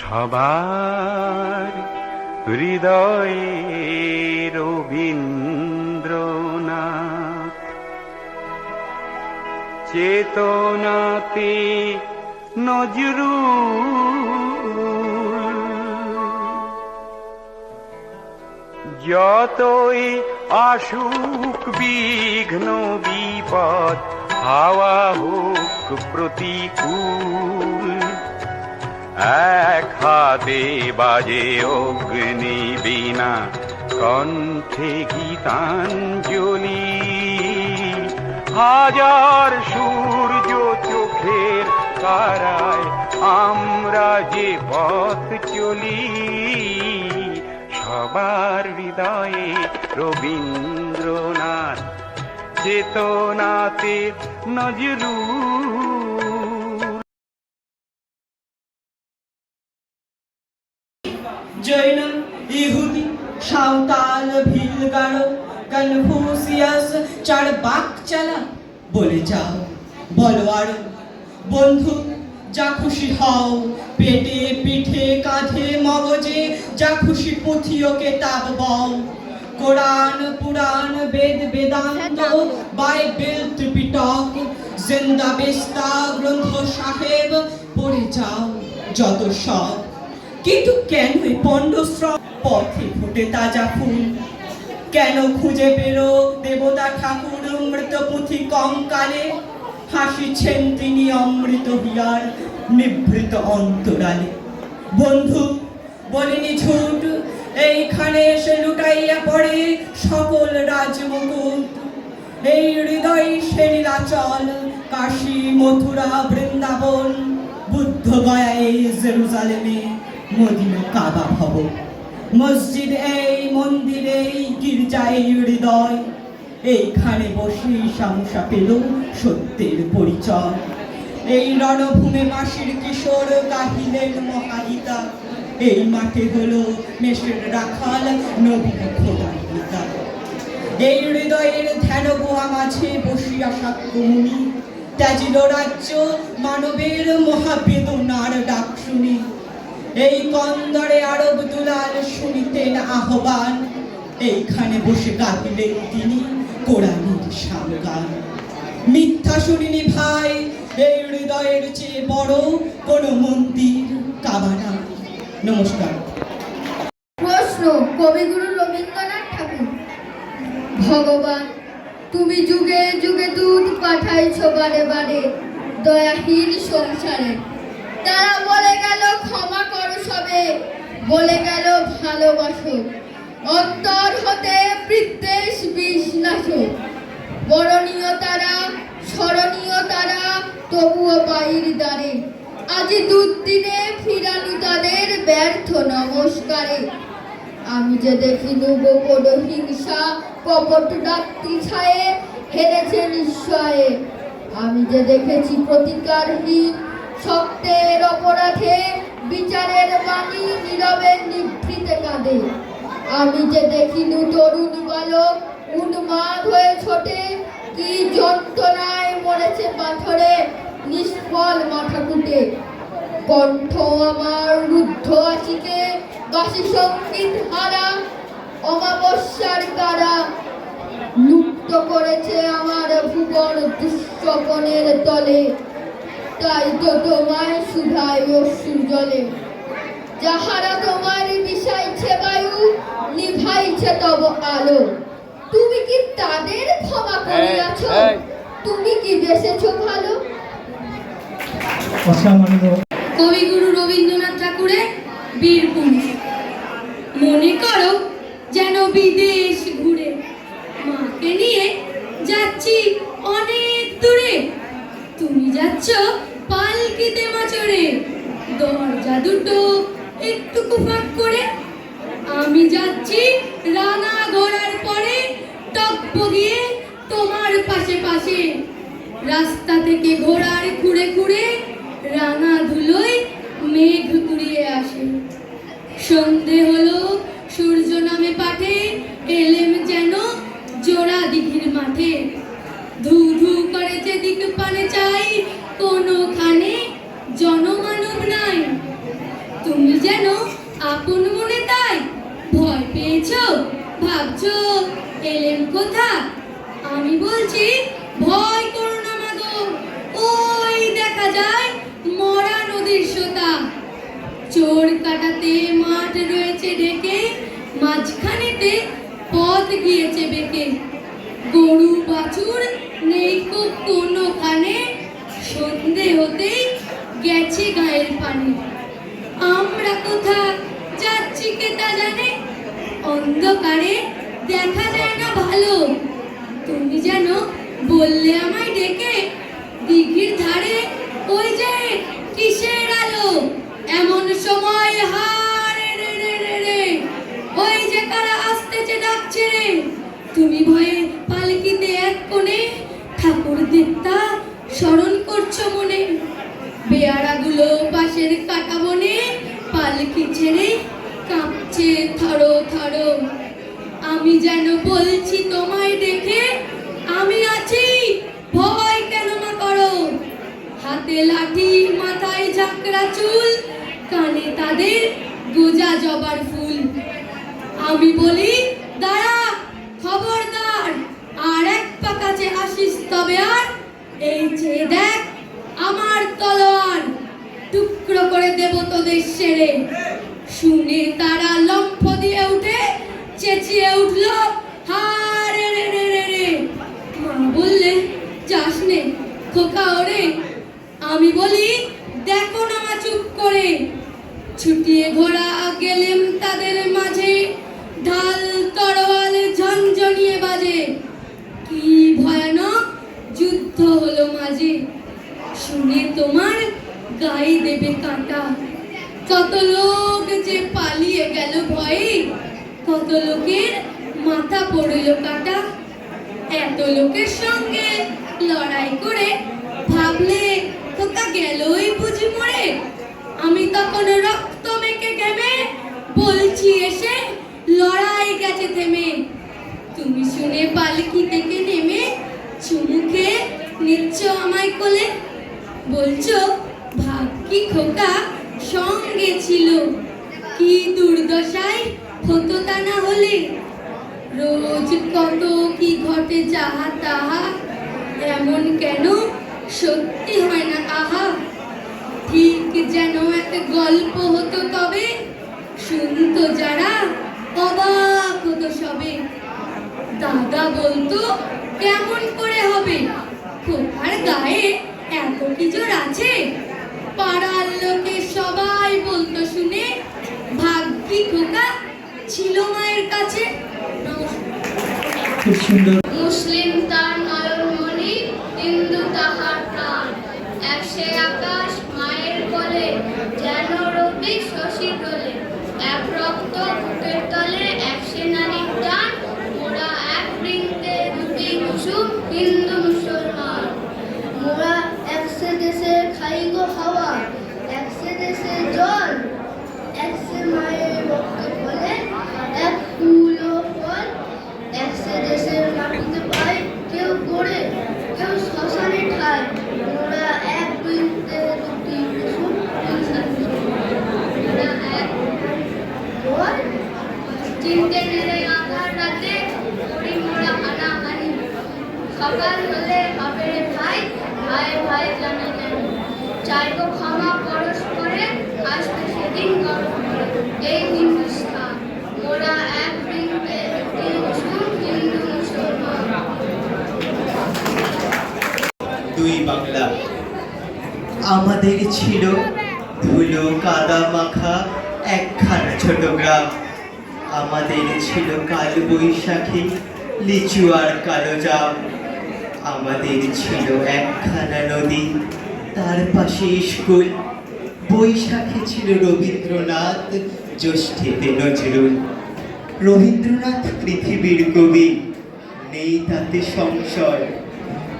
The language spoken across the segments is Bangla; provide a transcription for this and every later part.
সবার হৃদয়ে রবীন্দ্রনাথ চেতনাতে নজরুল যতই আসুক বিঘ্ন, বিপদ, হাওয়া হোক প্রতিকূল, এক হাতে বাজে অগ্নি বিনা কণ্ঠে গীতাঞ্জলি। হাজার সূর্য চোখের তারায় আমরা যে পথ চলি সবার হৃদয়ে রবীন্দ্রনাথ চেতনাতে নজরুল। জৈন, ইহুদি, সাঁওতাল ভিলগাড়ো কনফুসিয়াস, চার বাক চালা, বলে যাও, বলো আর। বন্ধু যা খুশি হও। পেটে পিঠে কাঁধে মগজে যা খুশি পুঁথিও কেতাব বও। কোরআন পুরাণ বেদ বেদান্ত বাইবেল ত্রিপিটক জিন্দা বেস্তা গ্রন্থ সাহেব পড়ে যাও যত সব। কিন্তু কেন এই পণ্ডশ্রম পথে ফুটে তাজা ফুল? কেন খুঁজে পেরো দেবতা ঠাকুর মৃত পুঁথি কম কালে হাসিছেন তিনি অমৃত বিয়ার নিভৃত অন্তরালে। বন্ধু বলিনি ঝুট, এইখানে এসে লুটাইয়া পড়ে সকল রাজমুকুট। এই হৃদয় সে কাশী, মথুরা, বৃন্দাবন, বুদ্ধ গয়া এই জেরুজালেমে, মদিনা কাবা ভব মসজিদ এই, মন্দির এই, গির্জা এই হৃদয়। এইখানে বসে সামসা পেল সত্যের পরিচয়। এই রণভূমে মাসির কিশোর গাহিলেন মহাগীতা এই মাঠে হলো মেষের রাখাল নবীন এই হৃদয়ের ধ্যান গোয়া মাঝে বসিয়া সাক্ষ্যমুনি ত্যাজিল রাজ্য মানবের মহাবেদনার ডাক শুনি। এই কন্দরে আরব দুলাল শুনিতেন আহ্বান। এইখানে বসে গাহিলেন তিনি। মিথ্যা শুনিনি ভাই, এই হৃদয়ের চেয়ে বড় কোন মন্দির কাবানা। নমস্কার। প্রশ্ন, কবিগুরু রবীন্দ্রনাথ ঠাকুর। ভগবান, তুমি যুগে যুগে দুধ পাঠাইছ বারে বারে দয়াহীন সংসারে। তারা বলে গেল, ক্ষমা করো সবে, বলে গেল, ভালোবাসো। অন্তর হতে বিদ্বেষ বিষ নাশো বরণীয় তারা, স্মরণীয় তারা, তবুও বাইর দ্বারে। আজি দুদিনে ফিরানি তাদের ব্যর্থ নমস্কারে। আমি যে দেখি গোপন হিংসা, কপট ডাক্তি ছায়ে হেরেছে নিশ্চয়ে আমি যে দেখেছি প্রতিকারহীন সত্যের অপরাধে বিচারের বাণী নীরবের নিভৃতে কাঁদে। আমি যে দেখিনু তরুণ বালক, উন্মাদ হয়ে ছোটে, কি যন্ত্রণায় মরেছে পাথরে, নিষ্ফল মাথা কুটে কণ্ঠ আমার রুদ্ধ আছিতে বাসি সংগীত হারা অমাবস্যার কারা লুপ্ত করেছে আমার ভুবন দুঃস্বপনের তলে। তাই তো তোমায় সুধায় অশ্রু জলে। যাহারা নিভাইছে তব আলো। তুমি কি তাদের ক্ষমা করিয়াছ। তুমি কি বেসেছ ভালো? কবিগুরু রবীন্দ্রনাথ ঠাকুরের বীরভূমি মনে করো যেন বিদেশ ঘুরে মাকে নিয়ে যাচ্ছি অনেক দূরে। তুমি যাচ্ছ পালকিতে মাচড়ে দরজা দুটো একটু ফাঁক করে। আমি যাচ্ছি রানা ঘোড়ার পরে টপ্প গিয়ে তোমার পাশে পাশে। রাস্তা থেকে ঘোড়ার খুঁড়ে খুঁড়ে রাঙা ধুলোয় মেঘ কুড়িয়ে আসে। সন্ধে হলো, সূর্য নামে পাঠে, এলেম যেন জোড়া দিঘির মাঠে। ধু ধু করে যেদিকে পানে চাই, কোনোখানে জনমানব নাই। তুমি যেন আপন মনে তাই ভয় পেয়েছ, ভাবছ, এলেম কোথা আমি বলছি, ভয় করো না মাগো ওই দেখা যায় মরা নদীর সোতা। চোর কাটাতে মাঠ রয়েছে ঢেকে, মাঝখানেতে পথ গিয়েছে বেঁকে। গরু বাছুর নেই কো কোনোখানে, সন্ধে হতেই গেছে গায়ের পানি। আমরা কোথা যাচ্ছি কে তা জানে? অন্ধকারে দেখা যায় না ভালো। তুমি যেন বললে আমায় ডেকে, দিঘির ধারে ওই যে কিসের আলো? এমন সময় হারে রে রে রে রে ওই যে কারা আসতেছে, ডাকছে রে। তুমি ভয়ে পালকিতে এক কোণে ঠাকুর দেবতা স্মরণ করছ মনে। বেয়ারাগুলো পাশের কাটা বনে পালকি ছেড়ে কাঁপছে থরো থরো। আমি যেন বলছি তোমায় দেখে আমি আছি ভয় কেন মা করো হাতে লাঠি মাথায় চুল, কানে তাদের গোজা জবার ফুল। আমি বলি, দাঁড়া, খবরদার, আর এক পা কাছে আসিস তবে আর, এই যে দেখ আমার তলোয়ার। টুকরো করে দেব তোদের সেরে। শুনে তারা লম্ফ দিয়ে উঠে চেঁচিয়ে উঠল হারে রে রে রে রে মা বললে, যাস খোকা ওরে। আমি বলি দেখো না মা চুপ করে ছুটিয়ে ঘোড়া গেলেম তাদের মাঝে ঢাল তরোয়াল ঝনঝনিয়ে বাজে কি ভয়ানক যুদ্ধ হলো মাঝে শুনে তোমার গায়ে দেবে কাঁটা কত লোক যে পালিয়ে গেল ভয়ে কত লোকের মাথা পড়ল কাটা। এত লোকের সঙ্গে লড়াই করে ভাবলে তোকা গেলই বুঝি মরে। আমি তখন রক্ত মেখে ঘেমে বলছি, এসে লড়াই গেছে থেমে। তুমি শুনে পালকি থেকে নেমে চুমুকে নিচ্ছ আমায় কোলে। বলছো, ভাগ্যি খোকা সঙ্গে ছিল। কি দুর্দশায়? হতো তা না হলে? রোজ কত কি ঘটে যাহা তাহা, এমন কেন? সত্যি হয় না আহা। ঠিক যেন এক গল্প হতো তবে, শুনতো যারা, অবাক হতো সবে। দাদা বলতো, কেমন করে হবে? খোকার গায়ে এত কি জোর আছে? পাড়ার লোকে সবাই বলতো শুনে ভাগ্যি খোকা ছিল মায়ের কাছে। খুব সুন্দর। মুসলিম তার নয়ন মনি হিন্দু তাহার প্রাণ এক সে আকাশ মায়ের কোলে যেন রবি শশী দোলে এক রক্ত বুকের তলে এক সেনানির টান মোরা এক বৃন্তে দুটি কুসুম হিন্দু মুসলমান মোরা একসে দেশে খাই গো হাওয়া একসে দেশে জল একসে মায়ের রক্ত বলে এক ফুল ও ফল একসে দেশের মাটিতে পায় কেউ গড়ে কেউ শ্মশানে ঠায় মোরা এক বৃন্তে দুটি কুসুম মোরা এক বল চিনতে নেড়ে আধার রাতে করি মোরা হানাহানি সকাল হলে হবে রে ভাই। ভাই ভাই জানে চাইব ক্ষমা পরস্পরে আসবে সেদিন গরম এই হিন্দুস্থান, মোরা এক কুসুম হিন্দু মুসলমান। দুই বাংলা। আমাদের ছিল ধুলো, কাদা, মাখা, একখানা ছোট গ্রাম। আমাদের ছিল কাল বৈশাখী, লিচু আর কালো জাম। আমাদের ছিল একখানা নদী। তার পাশে স্কুল। বৈশাখে ছিল রবীন্দ্রনাথ, জ্যৈষ্ঠীতে নজরুল। রবীন্দ্রনাথ পৃথিবীর কবি, নেই তাতে সংশয়।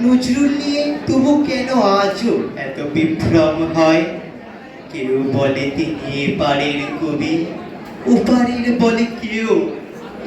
নজরুল নিয়ে তবু কেন আজও এত বিভ্রম হয়? কেউ বলে তিনি এপারের কবি, ওপারের বলে কেউ।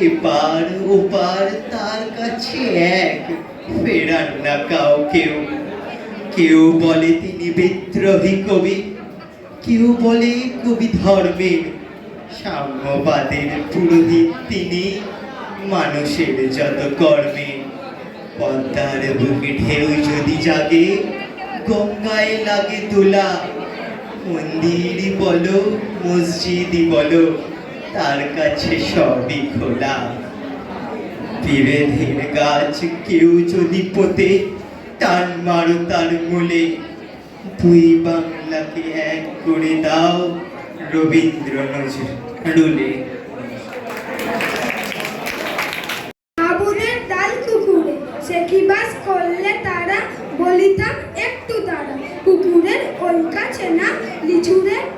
এপার ওপার তার কাছে এক ফেরান না কাউকেও। কেউ কেউ বলে তিনি বিদ্রোহী কবি, কেউ বলে কবি ধর্মের সাম্যবাদের পুরোহিত তিনি, মানুষের যত কর্মে। পদ্মার বুকে ঢেউ যদি জাগে, গঙ্গায় লাগে তোলা। মন্দির বলো মসজিদই বলো, তার কাছে সবই খোলা। বিভেদের গাছ কেউ যদি পোতে, টান মারো তার মূলে। দুই বাংলাকে এক করে দাও রবীন্দ্র নজরুলে আবুদের ডাল করলে তারা? বলিতাম, একটু কুকুরের কাছে না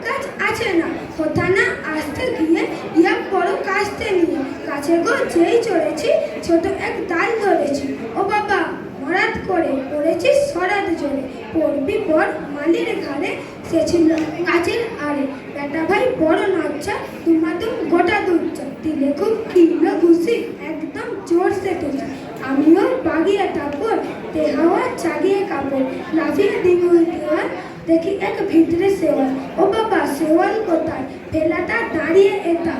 গাছ আছে না। কোথা না আসতে গিয়ে ইয়া বড় কাশতে নিয়ে। কাছে গো, যেই চড়েছি, ছোট এক ডাল ধরেছি। ও বাবা, মরাত করে পড়েছি সরাত জলে। পড়বি পর মালির ঘাড়ে, সে ছিল গাছের আড়ে। বেটা ভাই বড় নাচ্ছা তুমাতুম গোটা দুচ্ছা দিলে খুব কিলো ঘুষি, একদম জোরসে তুলছে আমিও বাগিয়ে তারপর দেহাওয়া চাগিয়ে কাপড়। লাফিয়ে দেওয়ার দেখি এক ভিতরে সেওয়াল ও বাবা সেওয়াল কোথায়? ফেলাটা দাঁড়িয়ে এটা।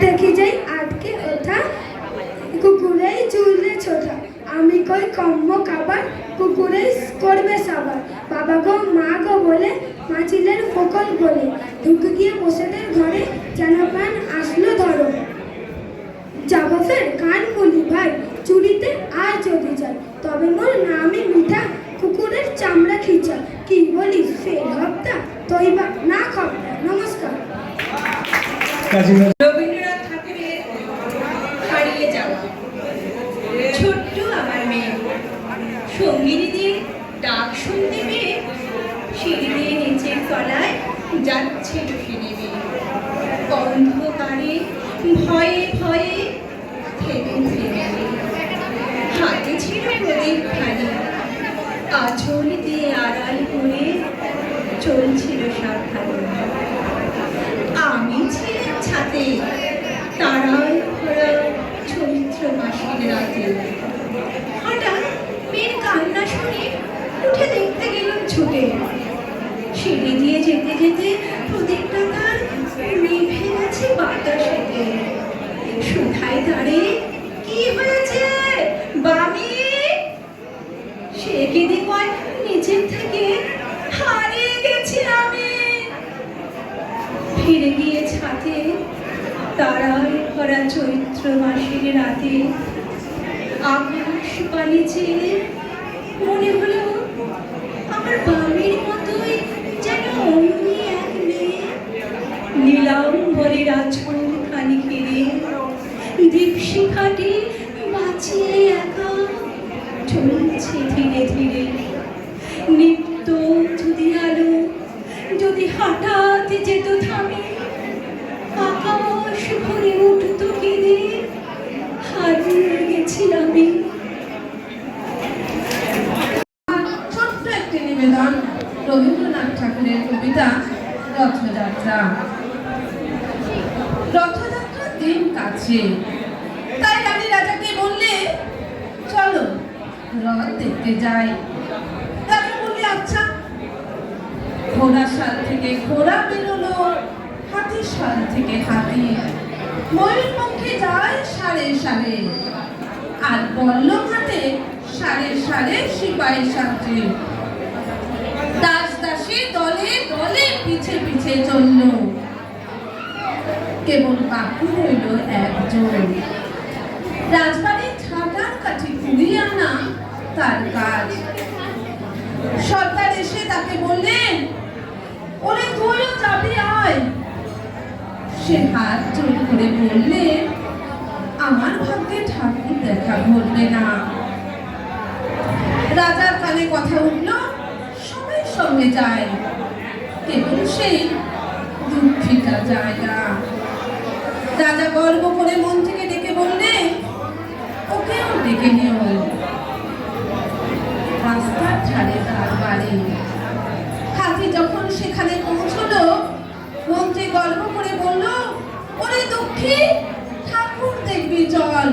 দেখি যাই আটকে ওঠা কুকুরেই চুলে ছোটা আমি কই কম্ম খাবার কুকুরে করবে সাবার। বাবা গো, মা গো বলে, মাছিলের ফকল বলে। ঢুকে গিয়ে বসেদের ঘরে যেন প্রাণ আসলো ধরো যাব ফের কান খুলি ভাই চুরিতে আর যদি যায় তবে মোর নামই মিঠা কুকুরের চামড়া খিচা কি বলিস ফের হপ্তা তৈবা না খপ্তা নমস্কার রবীন্দ্রনাথ ঠাকুরের হারিয়ে যাওয়া ছোট্ট আমার মেয়ে সঙ্গীনীদের ডাক শুনতে পেয়ে সিঁড়ি দিয়ে নিচের তলায় যাচ্ছে সে নেমে অন্ধকারে ভয়ে ভয়ে থেমে হাতে ছিল প্রদীপ খানি আঁচল দিয়ে আড়াল করে চলছিল সাবধানে। আমি ছিলাম ছাতে তারায় ভরা রাতে। হঠাৎ মেয়ের কান্না শুনে উঠে দেখতে গেলাম ছুটে। সিঁড়ি দিয়ে যেতে যেতে চলছে ধীরে ধীরে। নিত্য যদি আলো যদি হঠাৎ যেত থামে আকাশ ভরে উঠত কেঁদে হারিয়ে গেছি আমি ছোট্ট একটি নিবেদন রবীন্দ্রনাথ ঠাকুরের কবিতা রথযাত্রা রথযাত্রার দিন কাছে তাই রানী রাজাকে বললে চলো রথ দেখতে যাই রাজা বললে আচ্ছা ঘোড়া শাল থেকে ঘোড়া বেরোলো হাতি থেকে হাতি ময়ূর পক্ষে যায় সাড়ে সাড়ে। আর বল্লম হাতে সাড়ে সাড়ে সিপাহী সাজে দাস দাসী দলে দলে পিছে পিছে চলল। কেবল বাকি রইল একজন। রাজবাড়ির ছাটার কাছে কুড়িয়ে আনা তার কাজ। সর্দার এসে তাকে বললেন, ওরে তুইও যাবি আয়। সে হাত জোর করে বললে, আমার ভাগ্যে ঠাকুর দেখা ঘটবে না। রাজার কানে কথা উঠল, সবাই সঙ্গে যায়, কেবল সেই দুঃখিতা যায় না। রাজা গর্ব করে মন থেকে ডেকে বললে, ওকেও ডেকে নিও। রাস্তার ধারে তার বাড়ি। হাতি যখন সেখানে পৌঁছলো মন্ত্রী গল্প করে বলল, ওরে দুঃখী, ঠাকুর দেখবি চল।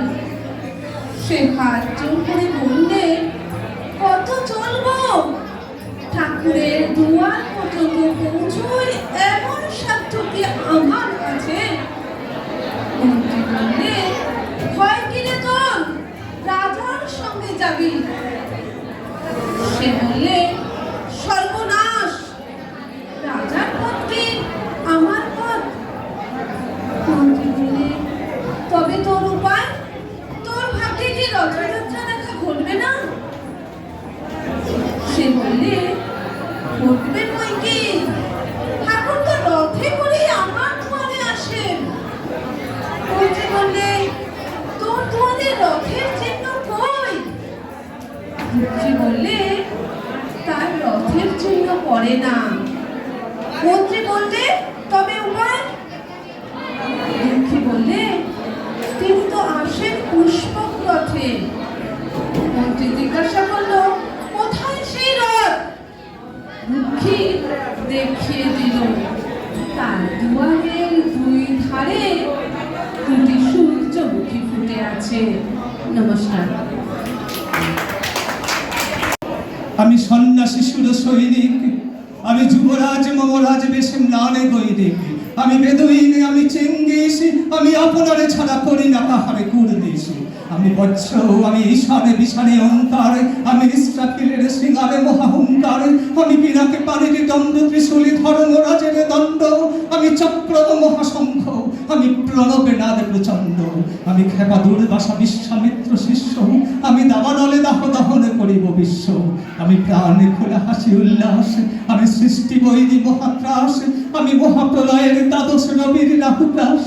সে হাত জোর করে বললে, কত চলবো? ঠাকুরের দুয়ার পর্যন্ত পৌঁছই এমন সাধ্য কি আমার কাছে? মন্ত্রী বললে, ভয় কিনে সঙ্গে যাবি? সে বললে মন্ত্রী বললে, তার রথের চিহ্ন পড়ে না। মন্ত্রী বললে, তবে উপায় লক্ষ্মী বললে, তিনি তো আসেন পুষ্পক রথে মন্ত্রী জিজ্ঞাসা করল, কোথায় সেই রথ? লক্ষ্মী দেখিয়ে দিল, তার দুয়ারের দুই ধারে দুটি সূর্যমুখী ফুটে আছে। নমস্কার। আমি সন্ন্যাসী, সুর সৈনিক। আমি যুবরাজ, মমরাজ বেশে নানে গৈরিক আমি বেদুইনে, আমি চেঙ্গিস। আমি আপনারে ছাড়া করি না কাহারে কুর্দিস। আমি বৎস আমি ঈশানে বিশানে অঙ্কার আমি ইস্রাফিলের সিঙ্গারে মহাহংকার আমি পিনাকে পানির দণ্ড ত্রিশূলি ধর্মরাজের দণ্ড। আমি চক্র মহাশঙ্খ। আমি প্রণবে নাদ প্রচণ্ড আমি খেপা দুর্বাসা বিশ্বামিত্র শিষ্য আমি দাবানলে দাহ দহন করিব বিশ্ব। আমি প্রাণে খোলা হাসি উল্লাস। আমি সৃষ্টি বৈরি মহাত্রাস। আমি মহাপ্রলয়ের দ্বাদশ রবির রাহুগ্রাস।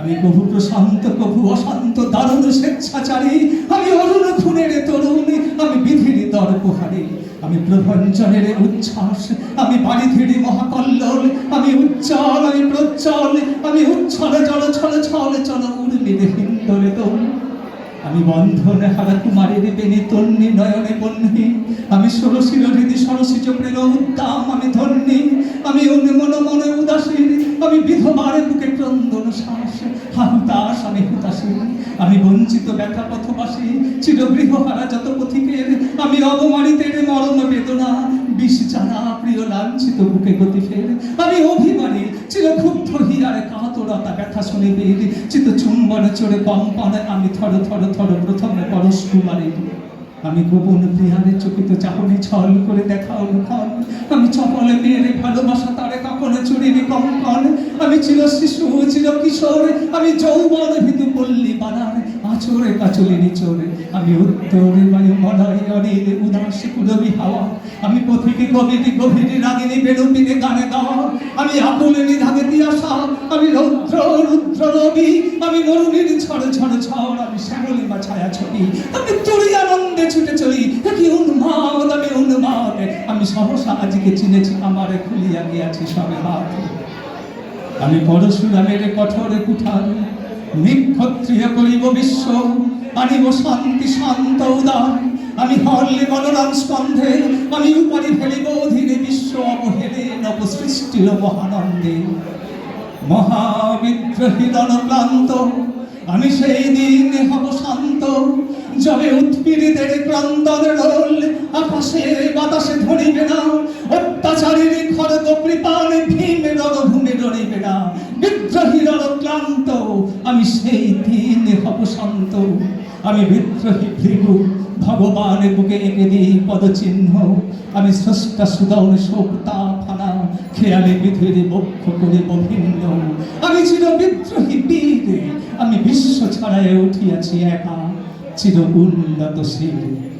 আমি কভু প্রশান্ত কভু অশান্ত, দারুণ স্বেচ্ছাচারী। আমি অরুণ খুনের তরুণ। আমি বিধির দর্পহারী। আমি প্রভঞ্জনের উচ্ছ্বাস, আমি বাড়িধিরি মহাকল্লোল, আমি উজ্জ্বল আমি প্রজ্জ্বল, আমি উচ্ছল জল ছল ছল, চল উর্মিলে হিন্দরে তোল আমি বন্ধনে হারা কুমারীর বেনি তন্নি, নয়নে বন্যি আমি ষোড়শীর হৃদি সরসী চক্রের উদ্দাম, আমি ধন্যি। আমি মন মনে মনে উদাসীন। আমি বিধবার বুকে ক্রন্দন শ্বাস। হাহুতাস আমি হুতাসী আমি বঞ্চিত ব্যথা পথবাসী চিরগৃহ হারা যত পথিকের। আমি অবমানিতের লাঞ্ছিত বুকে গতি ফের? আমি অভিমানী চিরক্ষুব্ধ হীরার কাতরতা ব্যথা শুনিবে চিত চুম্বন চড়ে পাম্পানে আমি থর থর থর প্রথমে পরশ কুমারী। আমি গোপন প্রিয়ারে চকিত চাহনি ছল করে দেখা অনুক্ষণ আমি চপলে মেয়েরে ভালোবাসা তারে কখনো চুরিনি কঙ্কন। আমি চির শিশু, চির কিশোর, আমি যৌবন ভিতু পল্লী পাড়ার আচরে কাচলে নিচরে। আমি উত্তরে বায়ু মলয় অনিল, উদাস কুলবি হাওয়া। আমি পথিকে কবিটি গভীরে রাগিনী বেরোপিনে গানে গাওয়া। আমি আকুলে নিধাগে দিয়াশা আমি রৌদ্র, রুদ্র রবি। আমি মরুণীর ঝড় ঝড় ঝড়, আমি শ্যামলী বা ছায়া ছবি আমি তুরি আমি সহসা আজকে চিনেছি, আমারে খুলিয়া গিয়াছি সবে হাত। আমি পরশুরামের কঠোরে কুঠার নিক্ষত্রিয় করিব বিশ্ব, আনিব শান্তি, শান্ত উদার। আমি হরলে বলরাম স্কন্ধে, আমি উপরে ফেলিব ধীরে বিশ্ব, অবহেলে নবসৃষ্টির মহানন্দে। মহাবিদ্রোহী দলক্লান্ত আমি সেই দিন হব শান্ত যবে উৎপীড়িতের ক্রন্দন রোল, আকাশে বাতাসে ধরিবে না, অত্যাচারীর খড়গ কৃপাল ভীম রণভূমি রড়িবে না, বিদ্রোহী ক্লান্ত, আমি সেই দিন হব শান্ত। আমি বিদ্রোহী ভৃগু, ভগবানের বুকে এঁকে দিই পদচিহ্ন, আমি স্রষ্টা সুদন শোক ফানা খেয়ালে বিধুরে বক্ষ করে অভিন্ন আমি চির বিদ্রোহী বীরে। আমি বিশ্ব ছাড়ায় উঠিয়াছি একা। চির উন্নত শির।